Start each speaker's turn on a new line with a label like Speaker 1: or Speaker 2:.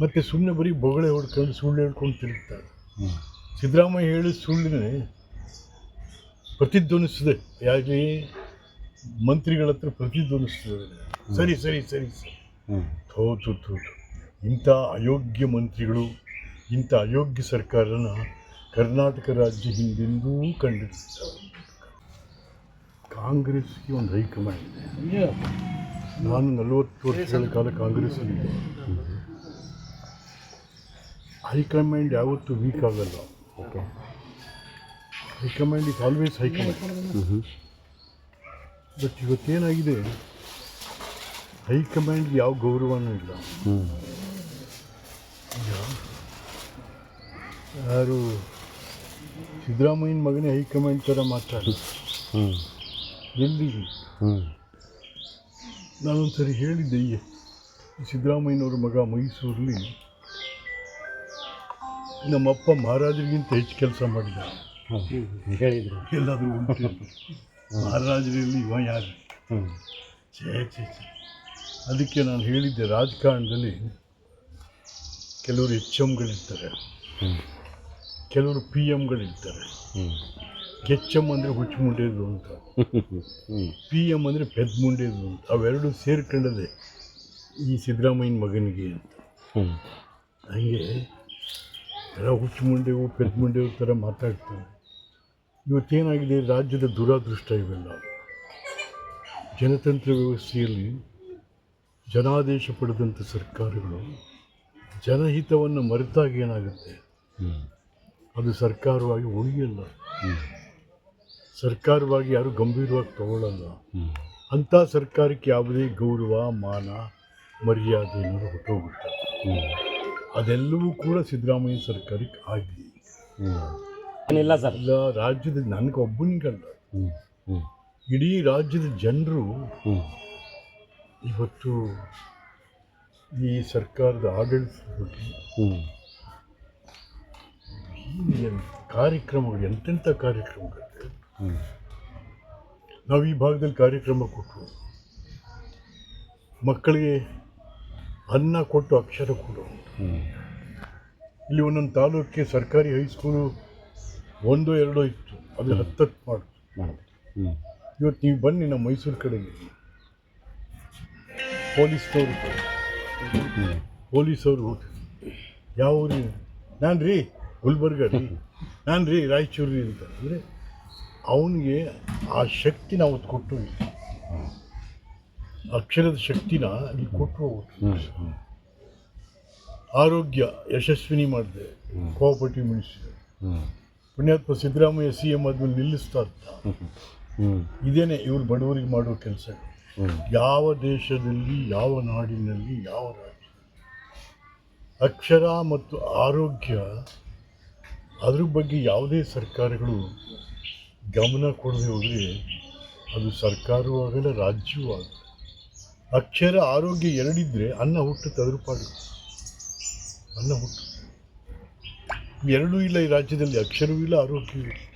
Speaker 1: ಮತ್ತು ಸುಮ್ಮನೆ ಬರೀ ಬೊಗಳೆ ಹೊಡ್ಕೊಂಡು ಸುಳ್ಳು ಹೇಳ್ಕೊಂಡು ತಿರುಗ್ತಾರೆ. ಸಿದ್ದರಾಮಯ್ಯ ಹೇಳಿದ ಸುಳ್ಳಿನೇ ಪ್ರತಿಧ್ವನಿಸ್ತದೆ ಯಾಕೆ? ಮಂತ್ರಿಗಳ ಹತ್ರ ಪ್ರತಿಧ್ವನಿಸ್ತದೆ ಸರಿ ಸರಿ ಸರಿ ಸರಿ. ಹೌದು ಥು. ಇಂಥ ಅಯೋಗ್ಯ ಮಂತ್ರಿಗಳು ಇಂಥ ಅಯೋಗ್ಯ ಸರ್ಕಾರನ ಕರ್ನಾಟಕ ರಾಜ್ಯ ಹಿಂದೆಂದೂ ಕಂಡಿರ್ತಾರೆ ಕಾಂಗ್ರೆಸ್ಗೆ ಒಂದು ಹೈಕಮಾಂಡ್ ಇದೆ. ನಾನು ನಲವತ್ತು ವರ್ಷಗಳ ಕಾಲ ಕಾಂಗ್ರೆಸ್ಸಲ್ಲಿದ್ದೆ ಹೈಕಮಾಂಡ್ ಯಾವತ್ತೂ ವೀಕ್ ಆಗಲ್ಲ.
Speaker 2: Okay
Speaker 1: high command is always high command but ಇವತ್ತೇನಾಗಿದೆ ಹೈಕಮಾಂಡ್ಗೆ ಯಾವ ಗೌರವನೂ ಇಲ್ಲ. ಯಾರು ಸಿದ್ದರಾಮಯ್ಯನ ಮಗನೇ ಹೈಕಮಾಂಡ್ ಥರ ಮಾತಾಡ ಎಲ್ಲಿ
Speaker 2: ಹ್ಞೂ
Speaker 1: ನಾನೊಂದ್ಸರಿ ಹೇಳಿದ್ದೆ ಸಿದ್ದರಾಮಯ್ಯನವ್ರ ಮಗ ಮೈಸೂರಲ್ಲಿ ನಮ್ಮಪ್ಪ ಮಹಾರಾಜರಿಗಿಂತ ಹೆಚ್ಚು ಕೆಲಸ ಮಾಡಿದ.
Speaker 2: ಹೇಳಿದ್ರು.
Speaker 1: ಎಲ್ಲಾದರೂ ಉಂಟು ಮಹಾರಾಜರಲ್ಲಿ ಇವ ಯಾರು? ಛೇ ಛೇ ಛೇ. ಅದಕ್ಕೆ ನಾನು ಹೇಳಿದ್ದೆ ರಾಜಕಾರಣದಲ್ಲಿ ಕೆಲವರು ಎಚ್ ಎಮ್ಗಳಿರ್ತಾರೆ
Speaker 2: ಹ್ಞೂ
Speaker 1: ಕೆಲವರು ಪಿ ಎಮ್ಗಳಿರ್ತಾರೆ
Speaker 2: ಹ್ಞೂ
Speaker 1: ಎಚ್ ಎಂ ಅಂದರೆ ಹುಚ್ಚು ಮುಂಡೇದು ಅಂತ.
Speaker 2: ಹ್ಞೂ
Speaker 1: ಪಿ ಎಂ ಅಂದರೆ ಪೆದ್ ಮುಂಡೇದು ಅಂತ. ಅವೆರಡು ಸೇರ್ಕೊಂಡದೆ ಈ ಸಿದ್ದರಾಮಯ್ಯನ ಮಗನಿಗೆ ಅಂತ.
Speaker 2: ಹ್ಞೂ
Speaker 1: ಹಂಗೆ ಎಲ್ಲ ಹುಚ್ಚು ಮುಂಡೆವು ಪೆದ್ ಮುಂಡೆವು ಥರ ಮಾತಾಡ್ತಾರೆ. ಇವತ್ತೇನಾಗಿದೆ? ರಾಜ್ಯದ ದುರಾದೃಷ್ಟ ಇವೆಲ್ಲ. ಜನತಂತ್ರ ವ್ಯವಸ್ಥೆಯಲ್ಲಿ ಜನಾದೇಶ ಪಡೆದಂಥ ಸರ್ಕಾರಗಳು ಜನಹಿತವನ್ನು ಮರೆತಾಗ ಏನಾಗುತ್ತೆ? ಅದು ಸರ್ಕಾರವಾಗಿ ಉಳಿಯಲ್ಲ. ಸರ್ಕಾರವಾಗಿ ಯಾರು ಗಂಭೀರವಾಗಿ ತಗೊಳ್ಳಲ್ಲ ಅಂಥ ಸರ್ಕಾರಕ್ಕೆ ಯಾವುದೇ ಗೌರವ ಮಾನ ಮರ್ಯಾದೆ ಅನ್ನೋದು
Speaker 2: ಹೊಟ್ಟೋಗುತ್ತೆ
Speaker 1: ಅದೆಲ್ಲವೂ ಕೂಡ ಸಿದ್ದರಾಮಯ್ಯ ಸರ್ಕಾರಕ್ಕೆ ಆಗಿದೆ.
Speaker 2: ಹ್ಞೂ ಏನಿಲ್ಲ ಸರ್.
Speaker 1: ಇಲ್ಲ ರಾಜ್ಯದ ನನಗೊಬ್ಬನಿಗಲ್ಲ.
Speaker 2: ಹ್ಞೂ ಹ್ಞೂ
Speaker 1: ಇಡೀ ರಾಜ್ಯದ ಜನರು
Speaker 2: ಹ್ಞೂ
Speaker 1: ಇವತ್ತು ಈ ಸರ್ಕಾರದ ಆಡಳಿತ ಬಗ್ಗೆ ಈ ಕಾರ್ಯಕ್ರಮಗಳು ಎಂತೆಂಥ ಕಾರ್ಯಕ್ರಮಗಳಿವೆ
Speaker 2: ಹ್ಞೂ
Speaker 1: ನಾವು ಈ ಭಾಗದಲ್ಲಿ ಕಾರ್ಯಕ್ರಮ ಕೊಟ್ಟರು ಮಕ್ಕಳಿಗೆ ಅನ್ನ ಕೊಟ್ಟು ಅಕ್ಷರ ಕೊಡು ಇಲ್ಲಿ ಒಂದೊಂದು ತಾಲೂಕಿಗೆ ಸರ್ಕಾರಿ ಹೈಸ್ಕೂಲು ಒಂದು ಎರಡೋ ಇತ್ತು. ಅದು ಹತ್ತತ್ತು ಮಾಡು.
Speaker 2: ಮಾಡಿದೆ ಹ್ಞೂ
Speaker 1: ಇವತ್ತು ನೀವು ಬನ್ನಿ ನಮ್ಮ ಮೈಸೂರು ಕಡೆಗೆ. ಪೊಲೀಸ್ನವರು ಪೊಲೀಸವರು ಯಾವ ಊರಿನ? ನಾನು ರೀ ಗುಲ್ಬರ್ಗ ರೀ ನಾನು ರೀ ರಾಯಚೂರು ರೀ ಅಂತ. ಅಂದರೆ ಅವನಿಗೆ ಆ ಶಕ್ತಿ ನಾವು ಕೊಟ್ಟು ಅಕ್ಷರದ ಶಕ್ತಿನ ಇಲ್ಲಿ ಕೊಟ್ಟು
Speaker 2: ಹ್ಞೂ ಹ್ಞೂ
Speaker 1: ಆರೋಗ್ಯ ಯಶಸ್ವಿನಿ ಮಾಡಿದೆ ಕೋಆಪರೇಟಿವ್ ಮಿನಿಸ್ಟ್ರಿ. ಪುಣ್ಯಾತ್ಮ ಸಿದ್ದರಾಮಯ್ಯ ಸಿ ಎಂ ಆದ್ಮೇಲೆ ನಿಲ್ಲಿಸ್ತಾ ಇರ್ತ ಇದೇನೆ ಇವ್ರು ಬಡವರಿಗೆ ಮಾಡುವ ಕೆಲಸ. ಯಾವ ದೇಶದಲ್ಲಿ ಯಾವ ನಾಡಿನಲ್ಲಿ ಯಾವ ರಾಜ್ಯ. ಅಕ್ಷರ ಮತ್ತು ಆರೋಗ್ಯ ಅದ್ರ ಬಗ್ಗೆ ಯಾವುದೇ ಸರ್ಕಾರಗಳು ಗಮನ ಕೊಡದೆ ಹೋದರೆ ಅದು ಸರ್ಕಾರವೂ ಆಗಲ್ಲ ರಾಜ್ಯವೂ ಆಗಲ್ಲ. ಅಕ್ಷರ ಆರೋಗ್ಯ ಎರಡಿದ್ರೆ ಅನ್ನ ಹುಟ್ಟು ತದರುಪಾಡು ಅನ್ನ ಹುಟ್ಟು. ಎರಡೂ ಇಲ್ಲ ಈ ರಾಜ್ಯದಲ್ಲಿ, ಅಕ್ಷರವೂ ಇಲ್ಲ, ಆರೋಗ್ಯವೂ ಇಲ್ಲ.